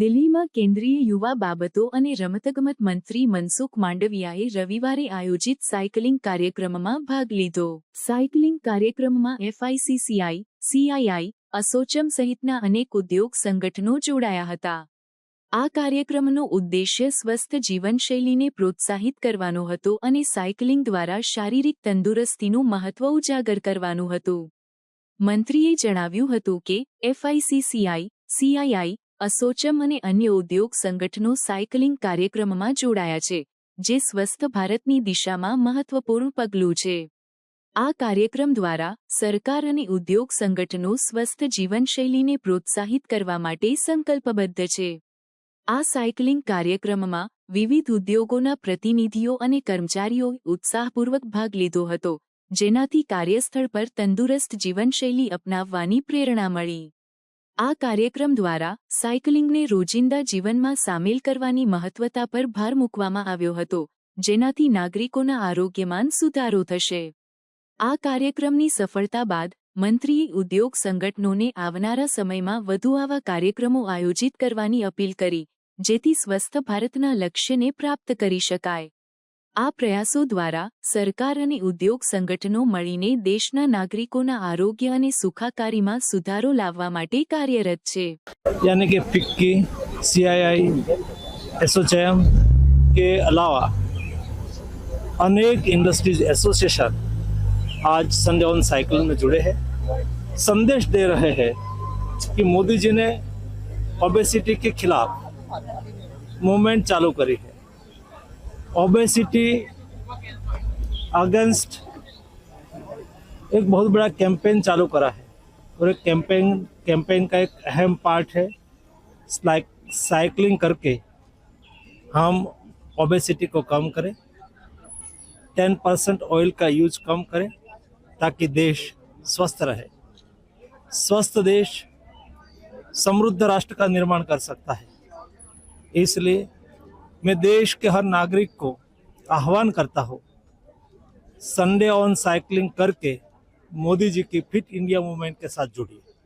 દિલ્હીમાં કેન્દ્રીય યુવા બાબતો અને રમતગમત મંત્રી મનસુખ માંડવિયાએ રવિવારે આયોજિત સાયકલિંગ કાર્યક્રમમાં ભાગ લીધો. સાયકલિંગ કાર્યક્રમમાં એફઆઈસીસીઆઈ, સીઆઈઆઈ, અસોચમ સહિતના અનેક ઉદ્યોગ સંગઠનો જોડાયા હતા. આ કાર્યક્રમનો ઉદ્દેશ્ય સ્વસ્થ જીવનશૈલીને પ્રોત્સાહિત કરવાનો હતો અને સાયકલિંગ દ્વારા શારીરિક તંદુરસ્તીનું મહત્વ ઉજાગર કરવાનું હતું. મંત્રીએ જણાવ્યું હતું કે, એફઆઈસીસીઆઈ, સીઆઈઆઈ અસોચમ અને અન્ય ઉદ્યોગ સંગઠનો સાયકલિંગ કાર્યક્રમમાં જોડાયા છે, જે સ્વસ્થ ભારતની દિશામાં મહત્વપૂર્ણ પગલું છે. આ કાર્યક્રમ દ્વારા સરકાર અને ઉદ્યોગ સંગઠનો સ્વસ્થ જીવનશૈલીને પ્રોત્સાહિત કરવા માટે સંકલ્પબદ્ધ છે. આ સાયકલિંગ કાર્યક્રમમાં વિવિધ ઉદ્યોગોના પ્રતિનિધિઓ અને કર્મચારીઓએ ઉત્સાહપૂર્વક ભાગ લીધો હતો, જેનાથી કાર્યસ્થળ પર તંદુરસ્ત જીવનશૈલી અપનાવવાની પ્રેરણા મળી. આ કાર્યક્રમ દ્વારા સાયકલિંગને રોજિંદા જીવનમાં સામેલ કરવાની મહત્વતા પર ભાર મૂકવામાં આવ્યો હતો, જેનાથી નાગરિકોના આરોગ્યમાં સુધારો થશે. આ કાર્યક્રમની સફળતા બાદ મંત્રીએ ઉદ્યોગ સંગઠનોને આવનારા સમયમાં વધુ આવા કાર્યક્રમો આયોજિત કરવાની અપીલ કરી, જેથી સ્વસ્થ ભારતના લક્ષ્યને પ્રાપ્ત કરી શકાય. આ પ્રયાસો દ્વારા સરકાર અને ઉદ્યોગ સંગઠનો મળીને દેશના નાગરિકોના આરોગ્ય અને સુખાકારીમાં સુધારો લાવવા માટે કાર્યરત છે यानी कि फिक्की सीआईआई एसोचैम के अलावा अनेक इंडस्ट्रीज एसोसिएशन आज संडे ऑन साइकिल में जुड़े हैं संदेश दे रहे हैं कि मोदी जी ने ओबेसिटी के खिलाफ मूवमेंट चालू करी है ओबेसिटी अगेंस्ट एक बहुत बड़ा कैंपेन चालू करा है। और एक कैंपेन कैंपेन का एक अहम पार्ट है। साइकिलिंग करके हम ओबेसिटी को कम करें। टेन परसेंट ऑयल का यूज़ कम करें ताकि देश स्वस्थ रहे। स्वस्थ देश समृद्ध राष्ट्र का निर्माण कर सकता है। इसलिए मैं देश के हर नागरिक को आह्वान करता हूँ संडे ऑन साइकिलिंग करके मोदी जी की फिट इंडिया मूवमेंट के साथ जुड़िए